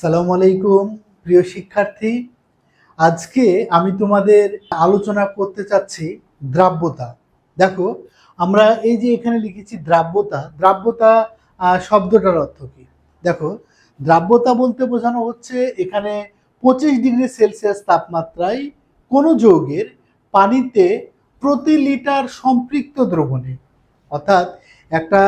সালাম আলাইকুম, প্রিয় শিক্ষার্থী। আজকে আমি তোমাদের আলোচনা করতে চাচ্ছি দ্রাব্যতা। দেখো, আমরা এই যে এখানে লিখেছি দ্রাব্যতা দ্রাব্যতা শব্দটার অর্থ কি? দেখো, দ্রাব্যতা বলতে বোঝানো হচ্ছে এখানে পঁচিশ ডিগ্রি সেলসিয়াস তাপমাত্রায় কোনো যৌগের পানিতে প্রতি লিটার সম্পৃক্ত দ্রবণে। অর্থাৎ একটা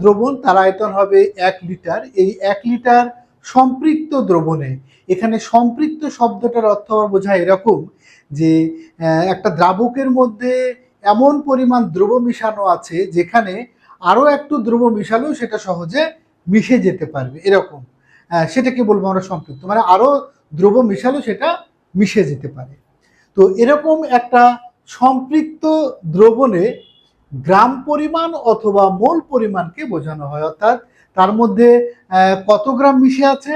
দ্রবণ তার আয়তন হবে এক লিটার। এই এক লিটার সম্পৃক্ত দ্রবণে। এখানে সম্পৃক্ত শব্দটার অর্থ আবার বোঝায় এরকম যে একটা দ্রাবকের মধ্যে এমন পরিমাণ দ্রব মিশানো আছে যেখানে আরও একটু দ্রব মিশালেও সেটা সহজে মিশে যেতে পারবে, এরকম। সেটাকে বলব আমরা সম্পৃক্ত? মানে আরও দ্রব মিশালেও সেটা মিশে যেতে পারে। তো এরকম একটা সম্পৃক্ত দ্রবণে গ্রাম পরিমাণ অথবা মোল পরিমাণকে বোঝানো হয়, অর্থাৎ তার মধ্যে কত গ্রাম মিশে আছে,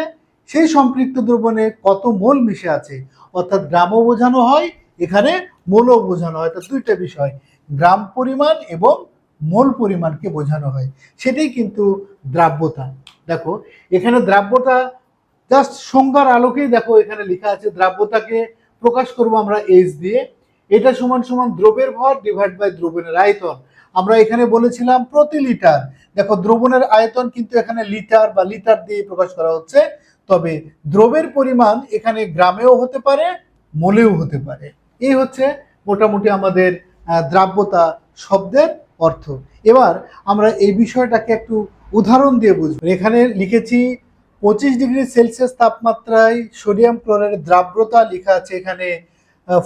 সেই সম্পৃক্ত দ্রবণে কত মোল মিশে আছে, অর্থাৎ গ্রামও বোঝানো হয়, এখানে মোলও বোঝানো হয়। অর্থাৎ দুইটা বিষয়, গ্রাম পরিমাণ এবং মোল পরিমাণকে বোঝানো হয়। সেটাই কিন্তু দ্রাব্যতা। দেখো, এখানে দ্রাব্যতা, জাস্ট সংজ্ঞার আলোকেই দেখো, এখানে লেখা আছে, দ্রাব্যতাকে প্রকাশ করব আমরা এইচ দিয়ে। এটা সমান সমান দ্রবের ভর ডিভাইড বাই দ্রবণের আয়তন। আমরা এখানে বলেছিলাম প্রতি লিটার। দেখো, দ্রবণের আয়তন কিন্তু এখানে লিটার বা লিটার দিয়ে প্রকাশ করা হচ্ছে। তবে দ্রবের পরিমাণ এখানে গ্রামেও হতে পারে, মোলেও হতে পারে। এই হচ্ছে মোটামুটি আমাদের দ্রাব্যতা শব্দের অর্থ। এবার আমরা এই বিষয়টাকে একটু উদাহরণ দিয়ে বুঝব। এখানে লিখেছি, পঁচিশ ডিগ্রি সেলসিয়াস তাপমাত্রায় সোডিয়াম ক্লোরাইডের দ্রাব্যতা লেখা আছে এখানে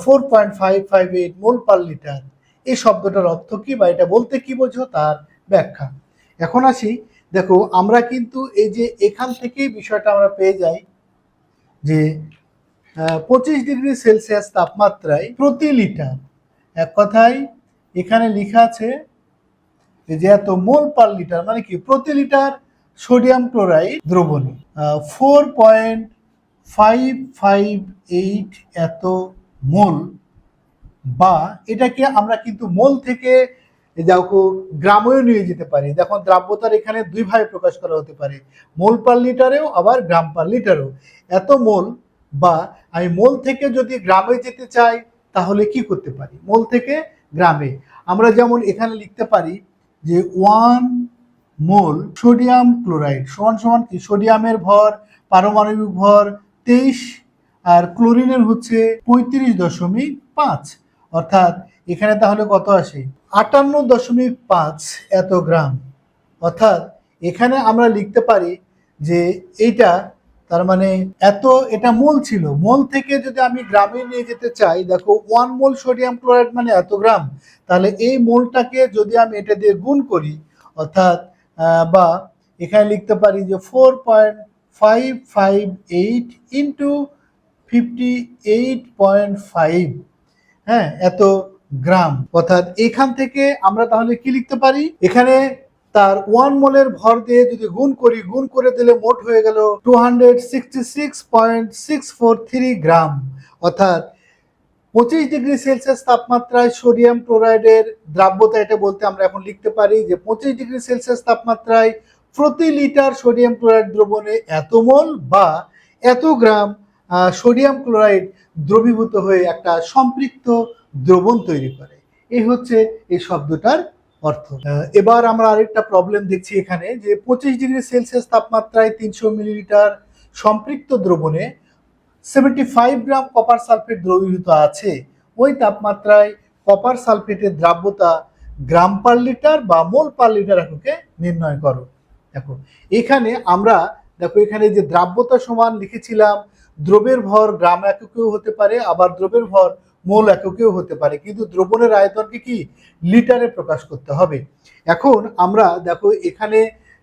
four point five five eight mole per litre এই শব্দটার অর্থ কি বা এটা বলতে কি বোঝো তার ব্যাখ্যা। এখন আসি, দেখো, আমরা কিন্তু এই যে এখান থেকেই বিষয়টা আমরা পেয়ে যাই যে পঁচিশ ডিগ্রি সেলসিয়াস তাপমাত্রায় প্রতি লিটার, এক কথায় এখানে লেখা আছে যে এত মোল পার লিটার মানে কি, প্রতি litre sodium chloride দ্রবণী। Four point five five eight এত মোল বা এটাকে আমরা কিন্তু মোল থেকে দেখো গ্রামেও নিয়ে যেতে পারি। দেখো দ্রাব্যতার এখানে দুই ভাবে প্রকাশ করা হতে পারে। মোল পার লিটারেও আবার গ্রাম পার লিটারেও। এত মোল বা আমি মোল থেকে যদি গ্রামে যেতে চাই, তাহলে কি করতে পারি? মোল থেকে গ্রামে। আমরা যেমন এখানে লিখতে পারি যে ওয়ান মোল সোডিয়াম ক্লোরাইড সমান সমান কি? সোডিয়ামের ভর, পারমাণবিক ভর, তেইশ আর ক্লোরিনের হচ্ছে পঁয়ত্রিশ দশমিক পাঁচ। অর্থাৎ এখানে তাহলে কত আসে? আটান্ন দশমিক পাঁচ এত গ্রাম। অর্থাৎ এখানে আমরা লিখতে পারি যে এইটা তার মানে এত এটা মোল ছিল। মোল থেকে যদি আমি গ্রামে নিয়ে যেতে চাই, দেখো ওয়ান মোল সোডিয়াম ক্লোরাইড মানে এত গ্রাম। তাহলে এই মোলটাকে যদি আমি এটা দিয়ে গুণ করি, অর্থাৎ বা এখানে লিখতে পারি যে four point five five eight into fifty eight point five হ্যাঁ এত গ্রাম। অর্থাৎ এখান থেকে আমরা তাহলে কি লিখতে পারি? এখানে তার ওয়ান মোলের ভর দিয়ে যদি গুণ করি, গুণ করে দিলে মোট হয়ে গেল two hundred sixty six point six four three gram. অর্থাৎ পঁচিশ ডিগ্রি সেলসিয়াস তাপমাত্রায় সোডিয়াম ক্লোরাইডের দ্রাব্যতা এটা বলতে আমরা এখন লিখতে পারি যে পঁচিশ ডিগ্রি সেলসিয়াস তাপমাত্রায় প্রতি লিটার সোডিয়াম ক্লোরাইড দ্রবণে এত মোল বা এত গ্রাম সোডিয়াম ক্লোরাইড দ্রবীভূত হয়ে একটা সম্পৃক্ত দ্রবণ তৈরি করে। এই হচ্ছে এই শব্দটার অর্থ। এবার আমরা আরেকটা প্রবলেম দেখছি এখানে যে পঁচিশ ডিগ্রি সেলসিয়াস তাপমাত্রায় তিনশো মিলিলিটার সম্পৃক্ত দ্রবণে seventy five gram copper sulphate দ্রবীভূত আছে। ওই তাপমাত্রায় কপার সালফেটের দ্রাব্যতা গ্রাম পার লিটার বা মোল পার লিটার এককে নির্ণয় করো। দেখো, এখানে আমরা, দেখো, এখানে যে দ্রাব্যতা সমান লিখেছিলাম দ্রবের ভর গ্রাম এককেও হতে পারে, আবার দ্রবের ভর মোল এককেও হতে পারে। কিন্তু দ্রবণের আয়তনকে কি? লিটারে প্রকাশ করতে হবে। এখন আমরা দেখো এখানে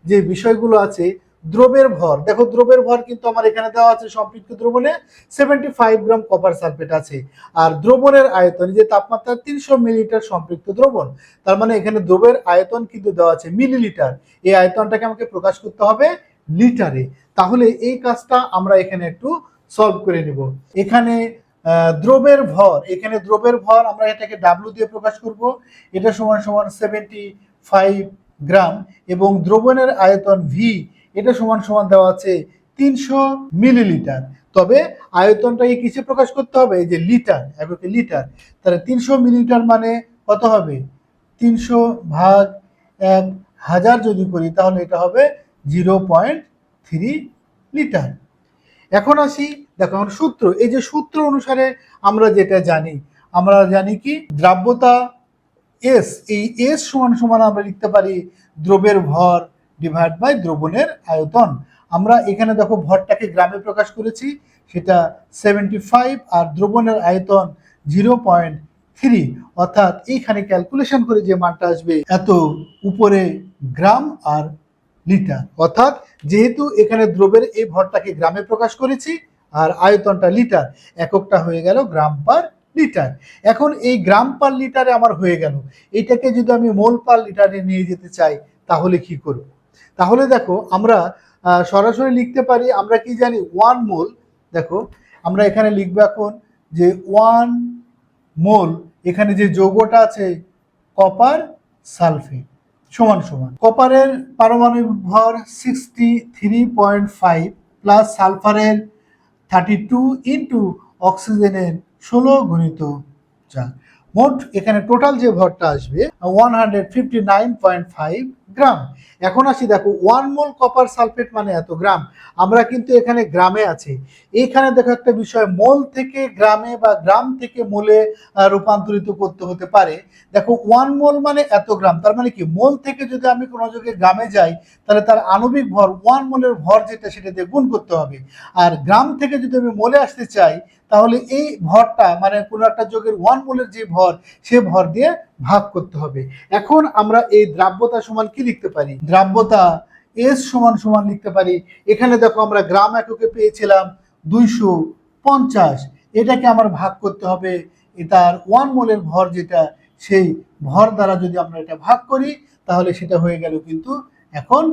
যে বিষয়গুলো আছে দ্রবের ভর। দেখো দ্রবের ভর কিন্তু আমার এখানে দেওয়া আছে সম্পৃক্ত দ্রবণে seventy five gram copper sulphate আছে। আর দ্রবণের আয়তন যে তাপমাত্রা তিনশো মিলিলিটার সম্পৃক্ত দ্রবণ, তার মানে এখানে দ্রবের আয়তন কিন্তু দেওয়া আছে মিলিলিটার। এই আয়তনটাকে আমাকে প্রকাশ করতে হবে লিটারে। তাহলে এই কাজটা আমরা এখানে একটু সলভ করে নিব। এখানে দ্রবের ভর, এখানে দ্রবের ভর আমরা এটাকে ডাব্লু দিয়ে প্রকাশ করব। এটা সমান সমান সেভেন্টি ফাইভ গ্রাম এবং দ্রবণের আয়তন ভি এটা সমান সমান দেওয়া আছে তিনশো মিলিলিটার। তবে আয়তনটাকে কিসে প্রকাশ করতে হবে? যে লিটার এককে লিটার। তাহলে তিনশো মিলিলিটার মানে কত হবে? তিনশো ভাগ এক হাজার যদি করি, তাহলে এটা হবে জিরো পয়েন্ট থ্রি লিটার। এখন আসি দেখো, আমার সূত্র, এই যে সূত্র অনুসারে আমরা যেটা জানি, আমরা জানি কি? দ্রাব্যতা এস এই এস সমান সমান আমরা লিখতে পারি দ্রব্যের ভর ডিভাইড বাই দ্রবণের আয়তন। আমরা এখানে দেখো, ভরটাকে গ্রামে প্রকাশ করেছি, সেটা সেভেন্টি ফাইভ আর দ্রবণের আয়তন জিরো পয়েন্ট থ্রি অর্থাৎ এইখানে ক্যালকুলেশন করে যে মানটা আসবে, এত উপরে গ্রাম আর লিটার। অর্থাৎ যেহেতু এখানে দ্রব্যের এই ভরটাকে গ্রামে প্রকাশ করেছি আর আয়তনটা লিটার, এককটা হয়ে গেল গ্রাম পার লিটার। এখন এই গ্রাম পার লিটারে আমার হয়ে গেল। এটাকে যদি আমি মোল পার লিটারে নিয়ে যেতে চাই, তাহলে কি করব? তাহলে দেখো, আমরা সরাসরি লিখতে পারি, আমরা কি জানি ওয়ান মোল দেখো, আমরা এখানে লিখব এখন যে ওয়ান মোল এখানে যে যৌগটা আছে কপার সালফেট সমান সমান। কপারের পারমাণবিক ভর sixty three point five plus সালফারের thirty two into অক্সিজেনের ষোলো গুণিত চার। মোট এখানে টোটাল যে ভরটা আসবে one hundred fifty nine point five gram. এখন আসি দেখো ওয়ান মোল কপার সালফেট মানে এত গ্রাম। আমরা কিন্তু এখানে গ্রামে আছি। এইখানে দেখো একটা বিষয় মোল থেকে গ্রামে বা গ্রাম থেকে মোলে রূপান্তরিত করতে হতে পারে। দেখো ওয়ান মোল মানে এত গ্রাম। তার মানে কি? মোল থেকে যদি আমি কোনো যোগে গ্রামে যাই, তাহলে তার আণবিক ভর ওয়ান মোলের ভর যেটা, সেটা দিয়ে গুণ করতে হবে। আর গ্রাম থেকে যদি আমি মোলে আসতে চাই তাহলে এই ভরটা মানে কোনো একটা যোগের ওয়ান মোলের যে ভর, সে ভর দিয়ে ভাগ করতে হবে। এখন আমরা এই দ্রাব্যতা সমান কি লিখতে পারি? দ্রাব্যতা এস সমান সমান লিখতে পারি। এখানে দেখো আমরা গ্রাম এককে পেয়েছিলাম দুইশো পঞ্চাশ। এটাকে আমার ভাগ করতে হবে। এটার ওয়ান মোলের ভর যেটা, সেই ভর দ্বারা যদি আমরা এটা ভাগ করি, তাহলে সেটা হয়ে গেল কিন্তু এখন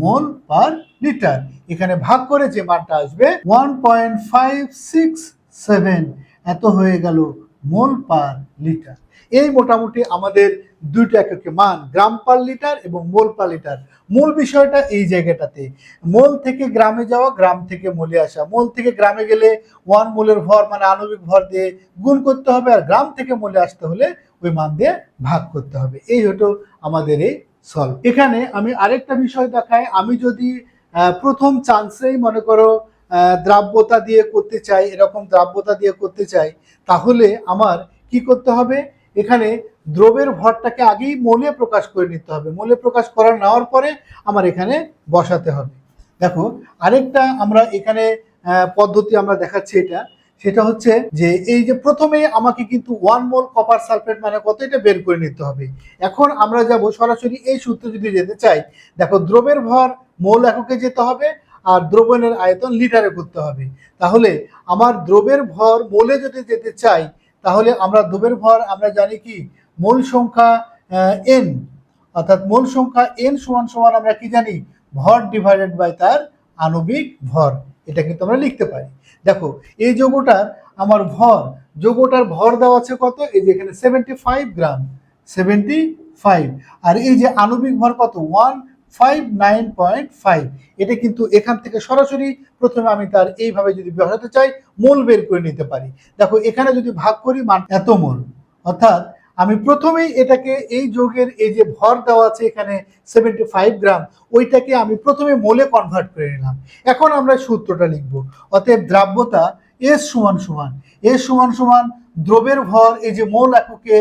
মোল পার লিটার। এখানে ভাগ করে যে মানটা আসবে one point five six seven, এত হয়ে গেল মোল পার লিটার। এই মোটামুটি আমাদের দুইটা এককে মান, গ্রাম পার লিটার এবং মোল পার লিটার। মূল বিষয়টা এই জায়গাটাতে। মোল থেকে গ্রামে যাওয়া, গ্রাম থেকে মোলে আসা। মোল থেকে গ্রামে গেলে ওয়ান মোলের ভর মানে আণবিক ভর দিয়ে গুণ করতে হবে আর গ্রাম থেকে মোলে আসতে হলে ওই মান দিয়ে ভাগ করতে হবে। এই হলো আমাদের এই সলভ এখানে আমি আরেকটা বিষয় দেখাই। আমি যদি প্রথম চান্সেই মনে করো দ্রাব্যতা দিয়ে করতে চাই, এরকম দ্রাব্যতা দিয়ে করতে চাই, তাহলে আমার কি করতে হবে? এখানে দ্রবের ভরটাকে আগেই মোলে প্রকাশ করে নিতে হবে। মোলে প্রকাশ করা নেওয়ার পরে আমার এখানে বসাতে হবে। দেখো, আরেকটা আমরা এখানে পদ্ধতি আমরা দেখাচ্ছি এটা। সেটা হচ্ছে যে, এই যে প্রথমে আমাকে কিন্তু ওয়ান মোল কপার সালফেট মানে কত এটা বের করে নিতে হবে। এখন আমরা যাব সরাসরি এই সূত্রে যদি যেতে চাই, দেখো দ্রবের ভর মোল এককে যেতে হবে আর দ্রবণের আয়তন লিটারে করতে হবে। তাহলে আমার দ্রবের ভর মোলে যদি যেতে চাই, তাহলে আমরা দ্রবের ভর আমরা জানি কি? মোল সংখ্যা এন অর্থাৎ মোল সংখ্যা এন সমান সমান আমরা কি জানি? ভর ডিভাইডেড বাই তার আণবিক ভর। এটা কিন্তু আমরা লিখতে পারি। দেখো, এই যৌগটার আমার ভর, যৌগটার ভর দেওয়া আছে কত? এই যে এখানে seventy five gram seventy five আর এই যে আণবিক ভর কত? One five nine point five এটা কিন্তু এখান থেকে সরাসরি প্রথমে আমি তার এইভাবে যদি বসাতে চাই, মোল বের করে নিতে পারি। দেখো, এখানে যদি ভাগ করি, মান এত মোল। অর্থাৎ আমি প্রথমেই এটাকে এই যোগের এই যে ভর দেওয়া আছে এখানে সেভেন্টি ফাইভ গ্রাম ওইটাকে আমি প্রথমে মোলে কনভার্ট করে নিলাম। এখন আমরা সূত্রটা লিখব। অতএব দ্রাব্যতা এস সমান সমান। এস সমান সমান দ্রবের ভর, এই যে মোল এককে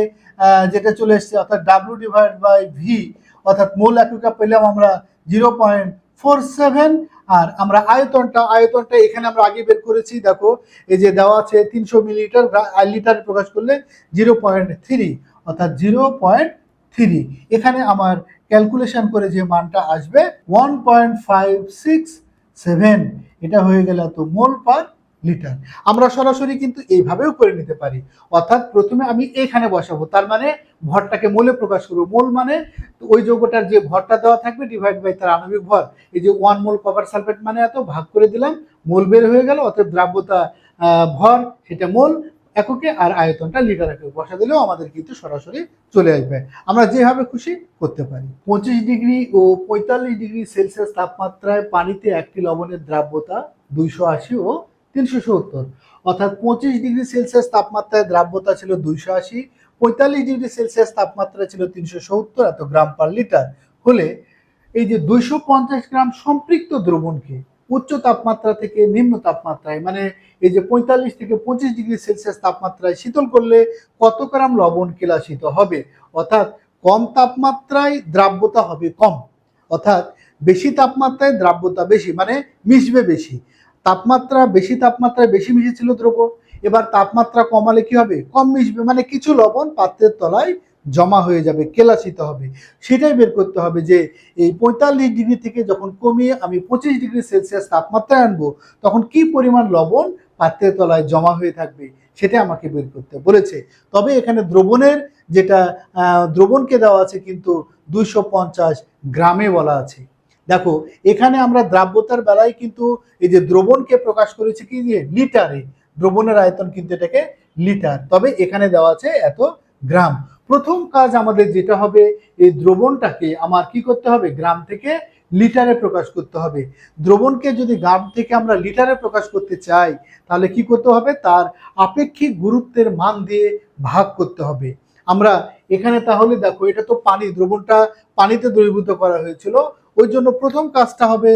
যেটা চলে এসছে, অর্থাৎ ডাব্লিউ ডিভাইড বাই ভি অর্থাৎ মূল এককে পেলাম আমরা জিরো পয়েন্ট ফোর সেভেন, আর আমরা আয়তনটা আয়তনটা এখানে আমরা আগে বের করেছি, দেখো, এই যে দেওয়া আছে তিনশো মিলিলিটার লিটারে প্রকাশ করলে জিরো পয়েন্ট থ্রি, অর্থাৎ জিরো পয়েন্ট থ্রি। এখানে আমার ক্যালকুলেশন করে যে মানটা আসবে, one point five six seven. এটা হয়ে গেল তো মোল পার লিটার আমরা সরাসরি কিন্তু এইভাবেও করে নিতে পারি। অর্থাৎ প্রথমে আমি এখানে বসাবো। তার মানে ভরটাকে মোলে প্রকাশ করব। মোল মানে ওই যৌগটার যে ভরটা দেওয়া থাকবে ডিভাইড বাই তার আণবিক ভর, এই যে ওয়ান মোল কপার সালফেট মানে এত, ভাগ করে দিলাম, মোল বের হয়ে গেল অর্থাৎ দ্রাব্যতা ভর, সেটা মোল, এককে আর আয়তনটা লিটার এককে। বসা দিলেও আমাদের কিন্তু সরাসরি চলে আসবে। আমরা যেভাবে খুশি করতে পারি। পঁচিশ ডিগ্রি ও পঁয়তাল্লিশ ডিগ্রি সেলসিয়াস তাপমাত্রায় পানিতে একটি লবণের দ্রাব্যতা দুইশো আশি ও তিনশো সত্তর। অর্থাৎ পঁচিশ ডিগ্রি সেলসিয়াস তাপমাত্রায় দ্রাব্যতা ছিল দুইশো আশি, পঁয়তাল্লিশ ডিগ্রি সেলসিয়াস তাপমাত্রা ছিল তিনশো সত্তর এত গ্রাম পার লিটার। হলে এই যে দুইশো পঞ্চাশ গ্রাম সম্পৃক্ত দ্রবণকে উচ্চ তাপমাত্রা থেকে নিম্ন তাপমাত্রায় মানে এই যে পঁয়তাল্লিশ থেকে পঁচিশ ডিগ্রি সেলসিয়াস তাপমাত্রায় শীতল করলে কত গ্রাম লবণ কেলাসিত হবে? অর্থাৎ কম তাপমাত্রায় দ্রাব্যতা হবে কম। অর্থাৎ বেশি তাপমাত্রায় দ্রাব্যতা বেশি মানে মিশবে বেশি। তাপমাত্রা, বেশি তাপমাত্রায় বেশি মিশেছিল দ্রব্য। এবার তাপমাত্রা কমালে কি হবে? কম মিশবে মানে কিছু লবণ পাত্রের তলায় জমা হয়ে যাবে, কেলাসিত হবে। সেটাই বের করতে হবে যে, এই পঁয়তাল্লিশ ডিগ্রি থেকে যখন কমিয়ে আমি পঁচিশ ডিগ্রি সেলসিয়াস তাপমাত্রায় আনব, তখন কি পরিমাণ লবণ পাত্রের তলায় জমা হয়ে থাকবে সেটা আমাকে বের করতে বলেছে, তবে এখানে দ্রবণের যেটা দ্রবণকে দেওয়া আছে কিন্তু দুইশো পঞ্চাশ গ্রামে বলা আছে। দেখো, এখানে আমরা দ্রাব্যতার বেলায় কিন্তু এই যে দ্রবণকে প্রকাশ করেছি কি যে লিটারে। দ্রবণের আয়তন কিন্তু এটাকে লিটার। তবে এখানে দেওয়া আছে এত গ্রাম। প্রথম কাজ আমাদের যেটা হবে, এই দ্রবণটাকে আমার কি করতে হবে? গ্রাম থেকে লিটারে প্রকাশ করতে হবে। দ্রবণকে যদি গ্রাম থেকে আমরা লিটারে প্রকাশ করতে চাই, তাহলে কি করতে হবে? তার আপেক্ষিক গুরুত্বের মান দিয়ে ভাগ করতে হবে। আমরা এখানে তাহলে দেখো, এটা তো পানি, দ্রবণটা পানিতে দ্রবীভূত করা হয়েছিল। ওই জন্য প্রথম কাজটা হবে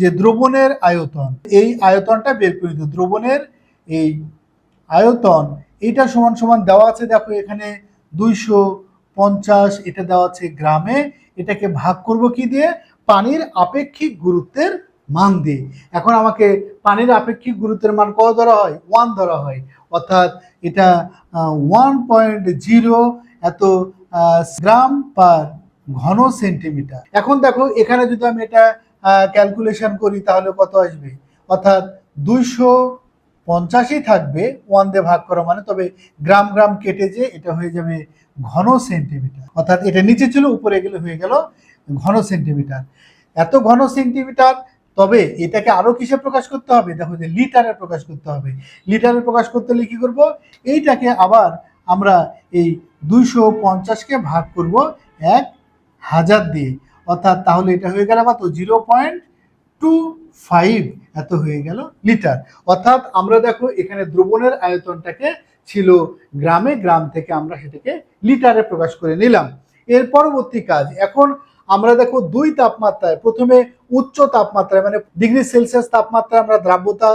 যে দ্রবণের আয়তন। এই আয়তনটা বের করে দ্রবণের এই আয়তন, এটা সমান সমান দেওয়া আছে, দেখো এখানে দুইশো পঞ্চাশ, এটা দেওয়া আছে গ্রামে। এটাকে ভাগ করব কি দিয়ে? পানির আপেক্ষিক গুরুত্বের মান দিয়ে। এখন আমাকে পানির আপেক্ষিক গুরুত্বের মান কত ধরা হয়? ওয়ান ধরা হয়। অর্থাৎ এটা ওয়ান পয়েন্ট জিরো এত গ্রাম পার ঘন সেন্টিমিটার। এখন দেখো, এখানে যদি আমি এটা ক্যালকুলেশন করি, তাহলে কত আসবে? অর্থাৎ দুইশো পঞ্চাশই থাকবে ওয়ান দিয়ে ভাগ করা মানে তবে গ্রাম গ্রাম কেটে যে এটা হয়ে যাবে ঘন সেন্টিমিটার। অর্থাৎ এটা নিচে ছিল, উপরে গেলে হয়ে গেল ঘন সেন্টিমিটার। এত ঘন সেন্টিমিটার, তবে এটাকে আরও কিসে প্রকাশ করতে হবে? দেখো যে লিটারে প্রকাশ করতে হবে। লিটারে প্রকাশ করতে হলে কী করব? এইটাকে আবার আমরা এই দুইশো পঞ্চাশকে ভাগ করব এক হাজার দিয়ে। অর্থাৎ তাহলে এটা হয়ে গেল কত জিরো পয়েন্ট টু ফাইভ এত হয়ে গেল লিটার। অর্থাৎ আমরা দেখো এখানে দ্রবণের আয়তনটাকে ছিল গ্রামে, গ্রাম থেকে আমরা সেটাকে লিটারে প্রকাশ করে নিলাম। এর পরবর্তী কাজ, এখন আমরা দেখো দুই তাপমাত্রায়, প্রথমে উচ্চ তাপমাত্রায় মানে ডিগ্রি সেলসিয়াস তাপমাত্রায় আমরা দ্রাব্যতা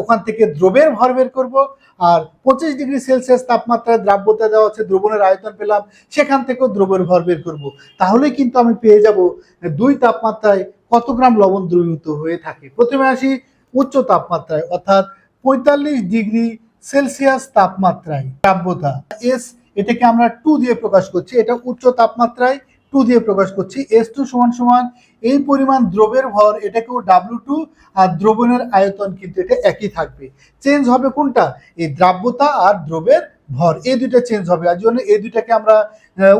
ওখান থেকে দ্রবের ভর বের করব। আর পঁচিশ ডিগ্রি সেলসিয়াস তাপমাত্রায় দ্রাব্যতা দেওয়া আছে দ্রবণের আয়তন পেলাম, সেখান থেকেও দ্রবের ভর বের করব। তাহলে কিন্তু আমি পেয়ে যাব দুই তাপমাত্রায় কত গ্রাম লবণ দ্রবীভূত হয়ে থাকে। প্রথমে আসি উচ্চ তাপমাত্রায়, অর্থাৎ পঁয়তাল্লিশ ডিগ্রি সেলসিয়াস তাপমাত্রায় দ্রাব্যতা। এস এটাকে আমরা টু দিয়ে প্রকাশ করছি, এটা উচ্চ তাপমাত্রায় টু দিয়ে প্রকাশ করছি এস টু সমান সমান এই পরিমাণ দ্রবের ভর, এটাকেও ডাব্লু টু আর দ্রবণের আয়তন কিন্তু এটা একই থাকবে। চেঞ্জ হবে কোনটা? এই দ্রাব্যতা আর দ্রবের ভর। এই দুইটা চেঞ্জ হবে। আর জন্য এই দুইটাকে আমরা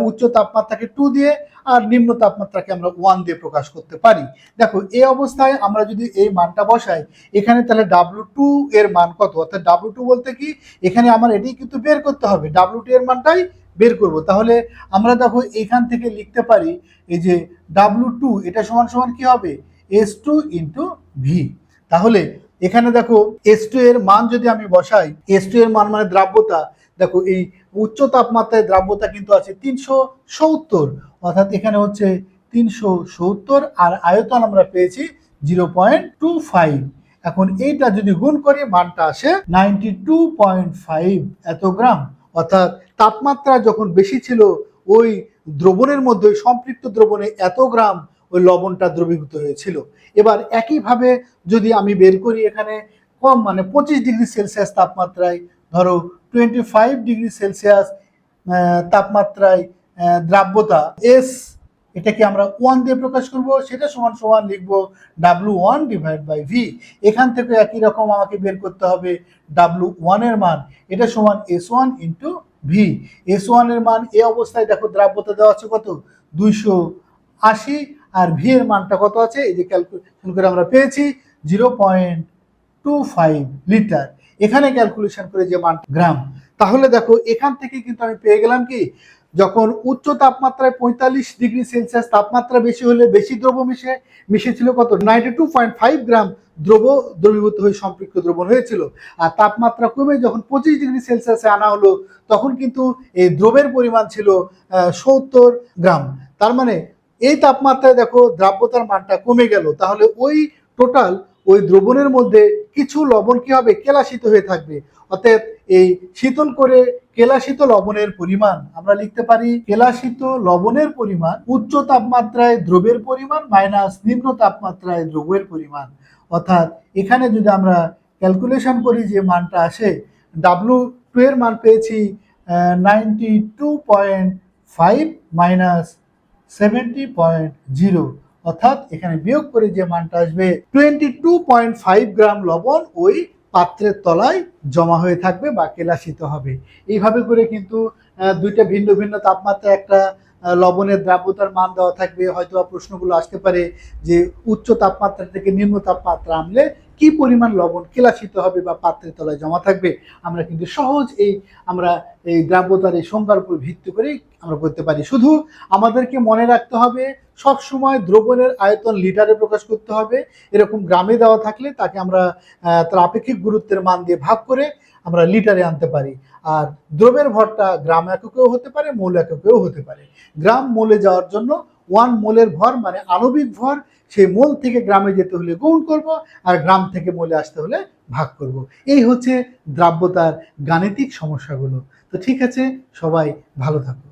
উচ্চ তাপমাত্রাকে টু দিয়ে আর নিম্ন তাপমাত্রাকে আমরা ওয়ান দিয়ে প্রকাশ করতে পারি। দেখো, এই অবস্থায় আমরা যদি এই মানটা বসাই, এখানে তাহলে ডাব্লু টু এর মান কত? অর্থাৎ ডাব্লু টু বলতে কি? এখানে আমার এটি কিন্তু বের করতে হবে। ডাব্লু টু এর মানটাই বের করব। তাহলে আমরা দেখো এখান থেকে লিখতে পারি এই যে ডাব্লু টু এটা সমান সমান কি হবে? এস টু ইন্টু ভি তাহলে এখানে দেখো এস টু এর মান যদি আমি বসাই এস টু এর মান মানে দ্রাব্যতা। দেখো এই উচ্চ তাপমাত্রায় দ্রাব্যতা কিন্তু আছে তিনশো সত্তর, অর্থাৎ এখানে হচ্ছে তিনশো সত্তর আর আয়তন আমরা পেয়েছি জিরো পয়েন্ট টু ফাইভ। এখন এইটা যদি গুণ করি, মানটা আসে নাইনটি টু পয়েন্ট ফাইভ এত গ্রাম। অর্থাৎ তাপমাত্রা যখন বেশি ছিল, ওই দ্রবণের মধ্যে, ওই সম্পৃক্ত দ্রবণে এত গ্রাম ওই লবণটা দ্রবীভূত হয়েছিল। এবার একইভাবে যদি আমি বের করি এখানে, কম মানে পঁচিশ ডিগ্রি সেলসিয়াস তাপমাত্রায়, ধরো টোয়েন্টি ফাইভ ডিগ্রি সেলসিয়াস তাপমাত্রায় দ্রাব্যতা, এস এটাকে আমরা ওয়ান দিয়ে প্রকাশ করব, সেটা সমান সমান লিখব W one divide by V এখান থেকে একই রকম আমাকে বের করতে হবে ডাব্লু ওয়ানের মান। এটা সমান S one into V S ওয়ানের মান এ অবস্থায় দেখো দ্রাব্যতা দেওয়া আছে কত? দুইশো আশি। আর ভি এর মানটা কত আছে? এই যে ক্যালকুলেশন করে আমরা পেয়েছি zero point two five litre এখানে ক্যালকুলেশন করে যে মান, গ্রাম। তাহলে দেখো এখান থেকে কিন্তু আমি পেয়ে গেলাম কি? যখন উচ্চ তাপমাত্রায় পঁয়তাল্লিশ ডিগ্রি সেলসিয়াস তাপমাত্রা বেশি হলে বেশি দ্রব্য মিশে, মিশেছিল কত? Ninety two point five gram দ্রব্য দ্রবীভূত হয়ে সম্পৃক্ত দ্রবণ হয়েছিল। আর তাপমাত্রা কমে যখন পঁচিশ ডিগ্রি সেলসিয়াসে আনা হলো, তখন কিন্তু এই দ্রবের পরিমাণ ছিল সত্তর গ্রাম। তার মানে এই তাপমাত্রায় দেখো দ্রাব্যতার মানটা কমে গেল। তাহলে ওই টোটাল ওই দ্রবণের মধ্যে কিছু লবণ কি হবে? কেলাসিত হয়ে থাকবে। অতএব এই শীতল করে কেলাসিত লবণের পরিমাণ। আমরা লিখতে পারি, কেলাসিত লবণের পরিমাণ উচ্চ তাপমাত্রায় দ্রবের পরিমাণ মাইনাস নিম্ন তাপমাত্রায় দ্রবের পরিমাণ। অর্থাৎ এখানে যদি আমরা ক্যালকুলেশন করি যে মানটা আসে ডাব্লু টু এর মান পেয়েছি ninety two point five minus seventy point zero অর্থাৎ এখানে বিয়োগ করে যে মানটা আসবে twenty two point five gram লবণ ওই পাত্রের তলায় জমা হয়ে থাকবে বা কেলাসিত হবে। এইভাবে করে কিন্তু দুইটা ভিন্ন ভিন্ন তাপমাত্রা একটা লবণের দ্রাব্যতার মান দেওয়া থাকবে। হয়তো প্রশ্নগুলো আসতে পারে যে উচ্চ তাপমাত্রা থেকে নিম্ন তাপমাত্রা আনলে কি পরিমাণ লবণ কেলাসিত হবে বা পাত্রের তলায় জমা থাকবে, আমরা কিন্তু সহজ এই, আমরা এই দ্রাব্যতার এই সংজ্ঞার উপর ভিত্তি করেই আমরা করতে পারি। শুধু আমাদেরকে মনে রাখতে হবে সব সময় দ্রবণের আয়তন লিটারে প্রকাশ করতে হবে। এরকম গ্রামে দেওয়া থাকলে তাকে আমরা তার আপেক্ষিক গুরুত্বের মান দিয়ে ভাগ করে আমরা লিটারে আনতে পারি। আর দ্রবের ভরটা গ্রাম এককেও হতে পারে, মূল এককেও হতে পারে। গ্রাম মোলে যাওয়ার জন্য ওয়ান মোলের ভর মানে আণবিক ভর সেই মোল থেকে গ্রামে যেতে হলে গুণ করব আর গ্রাম থেকে মোলে আসতে হলে ভাগ করব। এই হচ্ছে দ্রাব্যতার গাণিতিক সমস্যাগুলো। তো ঠিক আছে, সবাই ভালো থাকো।